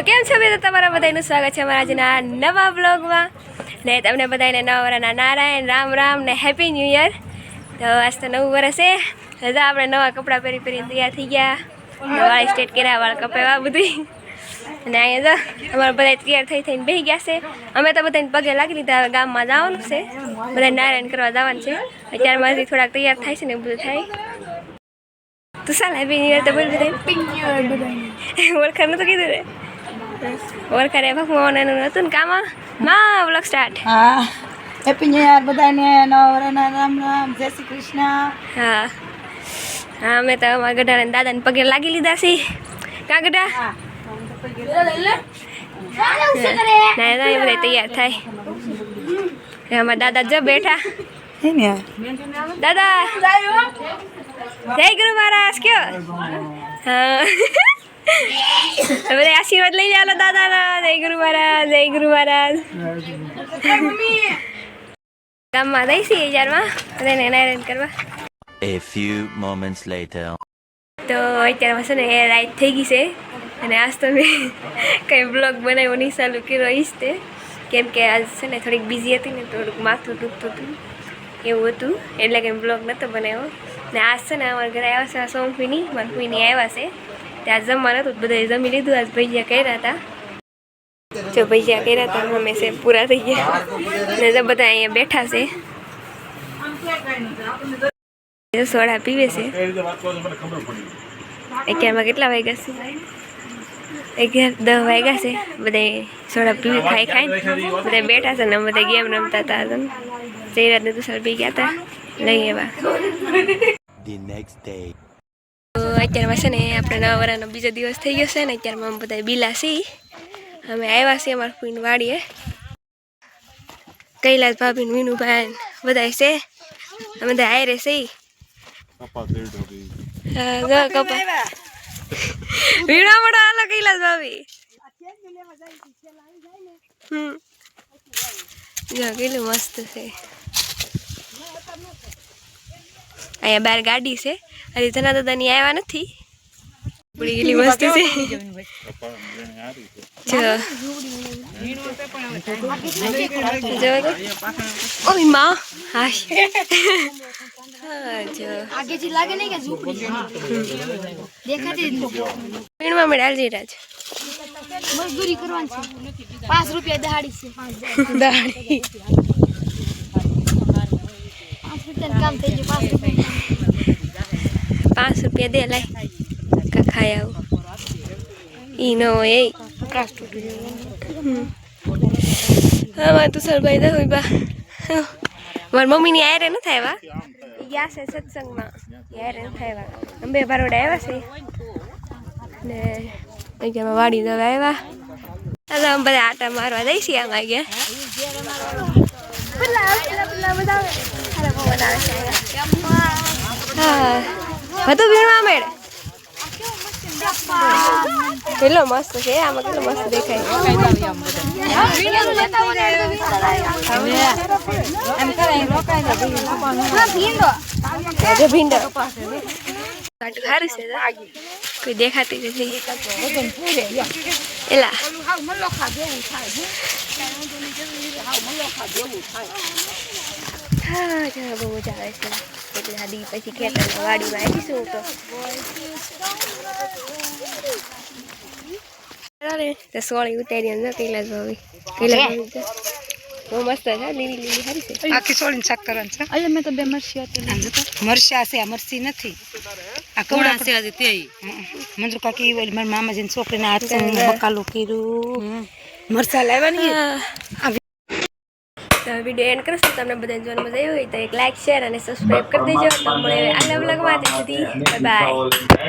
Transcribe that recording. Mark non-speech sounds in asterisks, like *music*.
કેમ છો મિત્રો તમારા બધાનું સ્વાગત છે અમારા આજના નવા બ્લોગમાં ને તમને બધાને નવા વર્ષના નારાયણ રામ રામ ને હેપી ન્યૂ યર તો આજ તો નવું વર્ષ છે. હજા આપણે નવા કપડાં પહેરી પહેરીને તૈયાર થઈ ગયા. વાળ સ્ટેટ કર્યા વાળ કપાવ્યા બધું અને અહીંયા જો અમારા બધા તૈયાર થઈ થઈને બેસી ગયા છે. અમે તો બધાને પગે લાગી લીધા હવે ગામમાં જવાનું છે. બધા નારાયણ કરવા જવાનું છે. અત્યારે મારાથી થોડાક તૈયાર થાય છે ને બધું થાય. તું ચાલ હેપી ન્યૂ યર તો બોલ બધા *laughs* ઓળખાણ નતું કીધું રે ઓળખાણ રે ભગવાન એનું હતું ને કામાં? માં બ્લોગ સ્ટાર્ટ હા. હેપી ન્યુ યર બધાને. નવા વરના રામ રામ. જય શ્રી કૃષ્ણ. હા. હા અમે તો અમારા ગઢાને દાદાને પગે લાગી લીધા છે. કાં ગઢા? ના ના એ બધા તૈયાર થાય. અમારા દાદા જો બેઠા. દાદા! જય ગુરુ મહારાજ કયો? હા. બધા આશીર્વાદ લઈ જાલો દાદાના. જય ગુરુ મહારાજ જય ગુરુ મહારાજ. ગામમાં દઈશી હજારમાં બધાને નારાયણ કરવા. A few moments later. તો અત્યારમાં છે ને એ રાઈટ થઈ ગઈ છે. અને આજ તો મેં કંઈ બ્લોગ બનાવ્યો નહીં ચાલુ કર્યો ઈશ તે. કેમ કે આજ છે ને થોડીક બિઝી હતી ને થોડુંક માથું દુખતું હતું. એવું હતું. એટલે કંઈ બ્લોગ નહોતો બનાવ્યો. ને આજ છે ને અમારા ઘરે આવ્યા છે સોમફીની મનફીની આવ્યા છે. ત્યાં જમવાનું હતું બધાએ જમી લીધું આજ ભૈયા કર્યા હતા જો ભૈયા કર્યા હતા હમે છે પૂરા થઈ ગયા ને જો બધા અહીંયા બેઠા છે સોડા પીવે છે અગિયારમાં કેટલા વાગ્યા છે અગિયાર દસ વાગ્યા છે બધા સોડા પીવી ખાઈ ખાઈ બધા બેઠા છે ને બધા ગેમ રમતા હતા જયરાજ ને તુષાર પી ગયા હતા લઈ એવા અત્યારમાં છે ને આપણે નવા વરાનો બીજો દિવસ થઈ ગયો છે ને અત્યારમાં અમે બધા બીલા છીએ. અમે આવ્યા છીએ અમારા ફૂઈની વાડીએ. કૈલાસ ભાભી ને મીનુભાઈ બધા છે. અમે બધા આયરે છીએ. કપા વીણા મોડા હાલો કૈલાસ ભાભી. હમ. જો કેટલું મસ્ત છે. અહીંયા બાર ગાડી છે. હજી ધના દાદાની આવ્યા નથી. પડી ગયેલી મસ્ત છે. ઓયમાં. હાશ હા જો. લાગે નહીં કે ઝૂંપડી. દેખાતી જ નથી. આલજી રાજ મજદૂરી કરવાની છે. પાંચ રૂપિયા દહાડી છે. પાંચ કામ થઈ ગયું પાંચ રૂપિયા પાંચ રૂપિયા દે, લાય. કા આવું. ઈ ન હોય, એ પ્રકાશ હા માં તુષારભાઈ દે હોય, બા. મારી મમ્મીની આયરે ન થાય વા ગયા છે સત્સંગમાં. આયરે ન થાય વા અંબે બારોડા આવ્યા છે. ને અહીંયા વાડી દવા આવ્યા હવે અમે બધા આટા મારવા દઈશી આમાં ગયા હા. બધું ભીણવા મેળ. કેટલો મસ્ત છે, આમાં કેટલો મસ્ત દેખાય. છે દેખાતી નથી. એલા. બહુ મજા આવે છે. એટલે આદી પછી ખેતરમાં વાડીમાં આવીશું તો. અરે તે સોળી ઉતારી અંદર કૈલાસ ભાવી કૈલાસ બહુ મસ્ત છે લીલી લીલી સારી છે. આખી સોળીને શાક કરવાનું છે? અલ્યા મેં તો બે મરસી હતી. છે આ મરચી નથી. આ કવડા છે આજે તે મંજુ કાકી ઓલી મારા મામાજીની છોકરીને હાથ બકાલું કર્યું. મરચા લાવવાની તો વીડિયો એન્ડ કરશું તમને બધાને જોવાનું મજા આવી હોય તો એક લાઈક શેર અને સબસ્ક્રાઈબ કરી દેજો. તો મળે આગલા બ્લોગમાં ત્યાં સુધી બાય